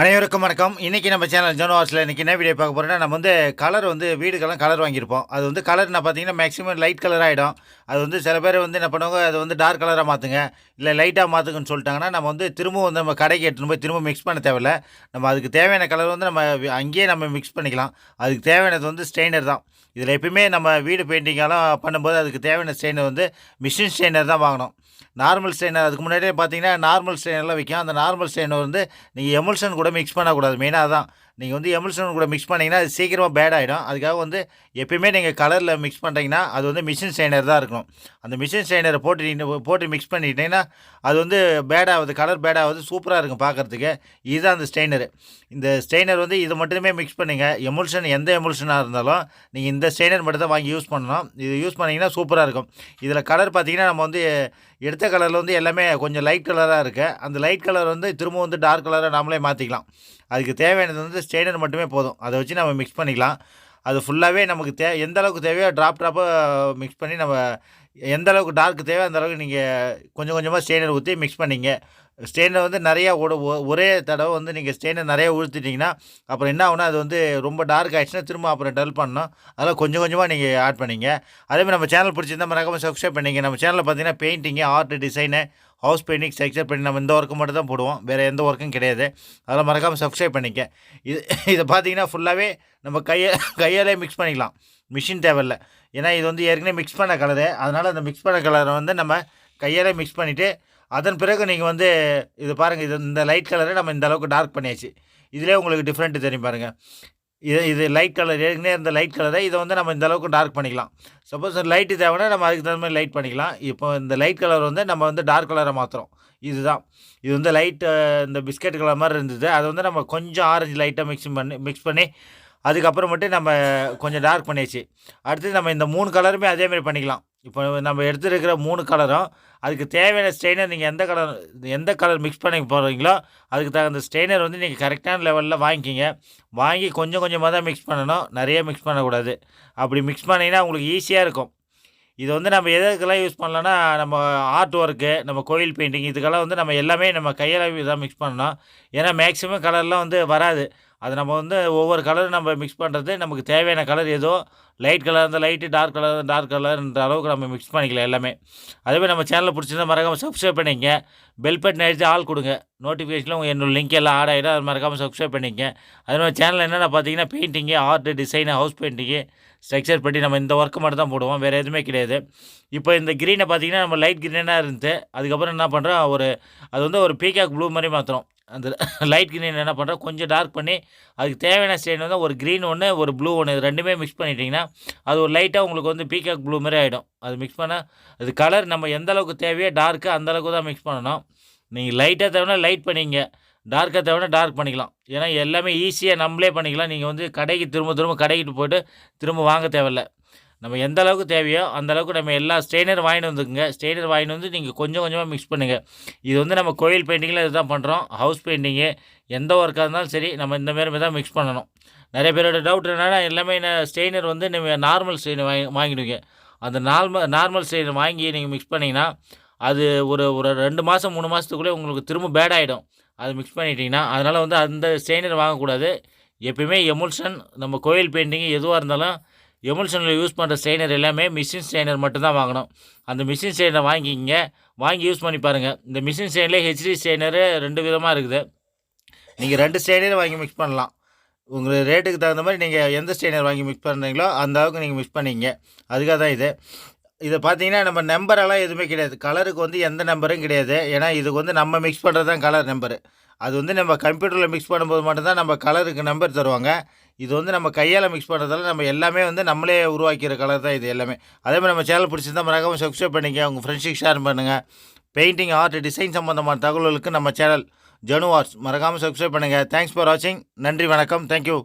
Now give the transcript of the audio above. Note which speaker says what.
Speaker 1: அனைவருக்கும் வணக்கம். இன்றைக்கி நம்ம சேனல் ஜோனோ இன்றைக்கி என்ன வீடியோ பார்க்க போகிறோம்னா நம்ம வந்து கலர் வந்து வீடுக்கெல்லாம் கலர் வாங்கியிருப்போம். அது வந்து கலர் நான் பார்த்தீங்கன்னா மேக்ஸிமம் லைட் கலர் ஆகிடும் அது வந்து சில பேர் வந்து என்ன பண்ணுவாங்க அது வந்து டார்க் கலராக மாற்றுங்க இல்லை லைட்டாக மாற்றுங்கன்னு சொல்லிட்டாங்கன்னா நம்ம வந்து திரும்பவும் வந்து நம்ம கடைக்கு எடுத்துன்னு போய் திரும்ப மிக்ஸ் பண்ண தேவையில்ல. நம்ம அதுக்கு தேவையான கலர் வந்து நம்ம அங்கேயே நம்ம மிக்ஸ் பண்ணிக்கலாம். அதுக்கு தேவையானது வந்து ஸ்ட்ரெயினர் தான். இதில் எப்பயுமே நம்ம வீடு பெயிண்டிங்கெல்லாம் பண்ணும்போது அதுக்கு தேவையான ஸ்ட்ரெயினர் வந்து மிஷின் ஸ்ட்ரெயினர் தான் வாங்கணும். நார்மல் ஸ்ட்ரெயினர் அதுக்கு முன்னாடியே பார்த்தீங்கன்னா நார்மல் ஸ்ட்ரெயினர்லாம் விற்கும் அந்த நார்மல் ஸ்ட்ரெயினர் வந்து நீங்கள் எமுல்ஷன் கூட மிக்ஸ் பண்ணக்கூடாது. மெயினாக தான் நீங்கள் வந்து எமுல்ஷன் கூட மிக்ஸ் பண்ணிங்கன்னா அது சீக்கிரமாக பேட் ஆகிடும் அதுக்காக வந்து எப்பயுமே நீங்கள் கலரில் மிக்ஸ் பண்ணுறீங்கன்னா அது வந்து மிஷின் ஸ்ட்ரெயினர் தான் இருக்கணும். அந்த மிஷின் ஸ்ட்ரெயினரை போட்டு நீங்கள் போட்டு மிக்ஸ் பண்ணிட்டீங்கன்னா அது வந்து பேட் ஆகுது கலர் பேட் ஆகுது சூப்பராக இருக்கும் பார்க்குறதுக்கு இதுதான் அந்த ஸ்டெயினரு இந்த ஸ்ட்ரெயினர் வந்து இது மட்டுமே மிக்ஸ் பண்ணுங்கள் எமுல்ஷன் எந்த எமுல்ஷனாக இருந்தாலும் நீங்கள் இந்த ஸ்ட்ரெயினர் மட்டும் தான் வாங்கி யூஸ் பண்ணணும். இது யூஸ் பண்ணிங்கன்னா சூப்பராக இருக்கும். இதில் கலர் பார்த்திங்கன்னா நம்ம வந்து எடுத்த கலரில் வந்து எல்லாமே கொஞ்சம் லைட் கலராக இருக்குது அந்த லைட் கலர் வந்து திரும்ப வந்து டார்க் கலராக நாமளே மாற்றிக்கலாம் அதுக்கு தேவையானது வந்து ஸ்ட்ரெயினர் மட்டுமே போதும். அதை வச்சு நம்ம மிக்ஸ் பண்ணிக்கலாம். அது ஃபுல்லாகவே நமக்கு தே எந்த அளவுக்கு தேவையோ ட்ராப் ட்ராப்பாக மிக்ஸ் பண்ணி நம்ம எந்த அளவுக்கு டார்க் தேவையோ அந்த அளவுக்கு நீங்கள் கொஞ்சம் கொஞ்சமாக ஸ்ட்ரெயினர் ஊற்றி மிக்ஸ் பண்ணிங்க. ஸ்டெயினை வந்து நிறையா ஓட ஒரே தடவை வந்து நீங்கள் ஸ்டெயினை நிறைய உழுத்துட்டிங்கன்னா அப்புறம் என்ன ஆகுனா அது வந்து ரொம்ப டார்க் ஆகிடுச்சுன்னா திரும்ப அப்புறம் டல் பண்ணணும். அதெல்லாம் கொஞ்சம் கொஞ்சமாக நீங்கள் ஆட் பண்ணிங்க. அதேமாதிரி நம்ம சேனல் பிடிச்சிருந்தா மறக்காமல் சப்ஸ்கிரைப் பண்ணிங்க. நம்ம சேனலில் பார்த்தீங்கன்னா painting art design house painting structure பண்ணி நம்ம இந்த ஒர்க்கு மட்டும் தான் போடுவோம். வேறு எந்த ஒர்க்கும் கிடையாது. அதெல்லாம் மறக்காமல் சப்ஸ்கிரைப் பண்ணிக்க இது இதை பார்த்தீங்கன்னா ஃபுல்லாகவே நம்ம கையை கையாலே மிக்ஸ் பண்ணிக்கலாம். மிஷின் தேவையில்ல. ஏன்னா இது வந்து ஏற்கனவே மிக்ஸ் பண்ண கலரு அதனால் அந்த மிக்ஸ் பண்ண கலரை வந்து நம்ம கையாலே மிக்ஸ் பண்ணிவிட்டு அதன் பிறகு நீங்கள் வந்து இது பாருங்கள் இது இந்த லைட் கலரை நம்ம இந்த அளவுக்கு டார்க் பண்ணியாச்சு. இதிலே உங்களுக்கு டிஃப்ரெண்ட்டு தெரியும் பாருங்கள் இது இது லைட் கலர் ஏற்கனவே இருந்த லைட் கலரை இதை வந்து நம்ம இந்த அளவுக்கு டார்க் பண்ணிக்கலாம். சப்போஸ் லைட்டு தேவைன்னா நம்ம அதுக்கு தகுந்த மாதிரி லைட் பண்ணிக்கலாம். இப்போ இந்த லைட் கலர் வந்து நம்ம வந்து டார்க் கலரை மாற்றுறோம் இதுதான். இது வந்து லைட்டு இந்த பிஸ்கட் கலர் மாதிரி இருந்தது. அதை வந்து நம்ம கொஞ்சம் ஆரஞ்சு லைட்டாக மிக்ஸ் பண்ணி மிக்ஸ் பண்ணி அதுக்கப்புறமேட்டு நம்ம கொஞ்சம் டார்க் பண்ணியாச்சு. அடுத்து நம்ம இந்த மூணு கலருமே அதேமாதிரி பண்ணிக்கலாம். இப்போ நம்ம எடுத்துருக்கிற மூணு கலரும் அதுக்கு தேவையான ஸ்ட்ரெயினர் நீங்கள் எந்த கலர் எந்த கலர் மிக்ஸ் பண்ணி போடுறீங்களோ அதுக்கு தகுந்த ஸ்ட்ரெயினர் வந்து நீங்கள் கரெக்டான லெவலில் வாங்கிக்கிங்க. வாங்கி கொஞ்சம் கொஞ்சமாக தான் மிக்ஸ் பண்ணணும். நிறைய மிக்ஸ் பண்ணக்கூடாது. அப்படி மிக்ஸ் பண்ணிங்கன்னா உங்களுக்கு ஈஸியாக இருக்கும். இது வந்து நம்ம எதுக்கெல்லாம் யூஸ் பண்ணலான்னா நம்ம ஆர்ட் ஒர்க்கு நம்ம கோயில் பெயிண்டிங் இதுக்கெல்லாம் வந்து நம்ம எல்லாமே நம்ம கையால் தான் மிக்ஸ் பண்ணணும். ஏன்னா மேக்ஸிமம் கலர்லாம் வந்து வராது. அது நம்ம வந்து ஒவ்வொரு கலர் நம்ம மிக்ஸ் பண்ணுறது நமக்கு தேவையான கலர் ஏதோ லைட் கலர் இருந்தால் லைட்டு டார்க் கலர் டார்க் கலர்ன்ற அளவுக்கு நம்ம மிக்ஸ் பண்ணிக்கலாம் எல்லாமே. அதேமாதிரி நம்ம சேனலில் பிடிச்சிருந்தா மறக்காமல் சப்ஸ்கிரைப் பண்ணிக்கங்க. பெல் பட்டன் அடித்து ஆள் கொடுங்க. நோட்டிஃபிகேஷனில் உங்கள் என்னோடய லிங்க் எல்லாம் ஆட் ஆகிடும் அது மறக்காமல் சப்ஸ்கிரைப் பண்ணிங்க அதே மாதிரி சேனல் என்னென்ன பார்த்தீங்கன்னா painting art design house painting structure பண்ணி நம்ம இந்த ஒர்க்கு மட்டும் தான் போடுவோம். வேறு எதுவுமே கிடையாது. இப்போ இந்த க்ரீனை பார்த்தீங்கன்னா நம்ம லைட் க்ரீனாக இருந்து அதுக்கப்புறம் என்ன பண்ணுறோம் ஒரு அது வந்து ஒரு பீகாக் ப்ளூ மாதிரி மாற்றுறோம் அந்த லைட் க்ரீன் என்ன பண்ணுறோம் கொஞ்சம் டார்க் பண்ணி அதுக்கு தேவையான ஸ்டெயின் வந்து ஒரு க்ரீன் ஒன்று ஒரு ப்ளூ ஒன்று இது ரெண்டுமே மிக்ஸ் பண்ணிட்டீங்கன்னா அது ஒரு லைட்டாக உங்களுக்கு வந்து பீகாக் ப்ளூ மாதிரி ஆகிடும் அது மிக்ஸ் பண்ணால் அது கலர் நம்ம எந்த அளவுக்கு தேவையோ டார்க்கு அந்த அளவுக்கு தான் மிக்ஸ் பண்ணணும். நீங்கள் லைட்டாக தேவைன்னா லைட் பண்ணிங்க. டார்க்காக தேவைன்னா டார்க் பண்ணிக்கலாம். ஏன்னா எல்லாமே ஈஸியாக நம்மளே பண்ணிக்கலாம். நீங்கள் வந்து கடைக்கு திரும்ப திரும்ப கடைக்கிட்டு போயிட்டு திரும்ப வாங்க தேவையில்ல. நம்ம எந்த அளவுக்கு தேவையோ அந்த அளவுக்கு நம்ம எல்லா ஸ்ட்ரெயினர் வாங்கிட்டு வந்துக்குங்க. ஸ்ட்ரெயினர் வாங்கிட்டு வந்து நீங்கள் கொஞ்சம் கொஞ்சமாக மிக்ஸ் பண்ணுங்கள் இது வந்து நம்ம கோயில் பெயிண்டிங்கில் இதுதான் பண்ணுறோம் ஹவுஸ் பெயிண்டிங்கு எந்த ஒர்க்காக இருந்தாலும் சரி நம்ம இந்த மாரி தான் மிக்ஸ் பண்ணணும். நிறைய பேரோட டவுட் என்னென்னா எல்லாமே ஸ்ட்ரெயினர் வந்து நீங்கள் நார்மல் ஸ்டெயினர் வாங்கி வாங்கிடுவீங்க. அந்த நார்மல் நார்மல் ஸ்டெயினர் வாங்கி நீங்கள் மிக்ஸ் பண்ணிங்கன்னா அது ஒரு ஒரு ரெண்டு மாதம் மூணு மாதத்துக்குள்ளே உங்களுக்கு திரும்ப பேட் ஆகிடும் அது மிக்ஸ் பண்ணிட்டீங்கன்னா அதனால் வந்து அந்த ஸ்ட்ரெயினர் வாங்கக்கூடாது. எப்பயுமே எமுல்ஷன் நம்ம கோயில் பெயிண்டிங்கு எதுவாக இருந்தாலும் எமல்ஷனில் யூஸ் பண்ணுற ஸ்ட்ரெயினர் எல்லாமே மிஷின் ஸ்ட்ரெயினர் மட்டும்தான் வாங்கணும். அந்த மிஷின் ஸ்ட்ரெயினர் வாங்கிக்கிங்க. வாங்கி யூஸ் பண்ணி பாருங்கள் இந்த மிஷின் ஸ்ட்ரெயின்லேயே ஹெச்டி ஸ்ட்ரெயினரு ரெண்டு விதமாக இருக்குது. நீங்கள் ரெண்டு ஸ்ட்ரெயினர் வாங்கி மிக்ஸ் பண்ணலாம். உங்கள் ரேட்டுக்கு தகுந்த மாதிரி நீங்கள் எந்த ஸ்ட்ரெயினர் வாங்கி மிக்ஸ் பண்ணுறீங்களோ அந்த அளவுக்கு நீங்கள் மிக்ஸ் பண்ணிங்க. அதுக்காக தான் இது. இதை பார்த்தீங்கன்னா நம்ம நம்பரெல்லாம் எதுவுமே கிடையாது. கலருக்கு வந்து எந்த நம்பரும் கிடையாது. ஏன்னா இதுக்கு வந்து நம்ம மிக்ஸ் பண்ணுறது தான் கலர் நம்பரு அது வந்து நம்ம கம்ப்யூட்டரில் மிக்ஸ் பண்ணும்போது மட்டும்தான் நம்ம கலருக்கு நம்பர் தருவாங்க. இது வந்து நம்ம கையால் மிக்ஸ் பண்ணுறதால நம்ம எல்லாமே வந்து நம்மளே உருவாக்கிற கலர் தான் இது எல்லாமே. அதே மாதிரி நம்ம சேனல் பிடிச்சிருந்தா மறக்காமல் சப்ஸ்கிரைப் பண்ணிக்க உங்கள் ஃப்ரெண்ட்ஸுக்கு ஷேர் பண்ணுங்கள் பெயிண்டிங் ஆர்ட் டிசைன் சம்மந்தமான தகவல்களுக்கு நம்ம சேனல் ஜனு ஆர்ட்ஸ் மறக்காமல் சப்ஸ்கிரைப் பண்ணுங்கள் தேங்க்ஸ் ஃபார் வாட்சிங் நன்றி வணக்கம். தேங்க்யூ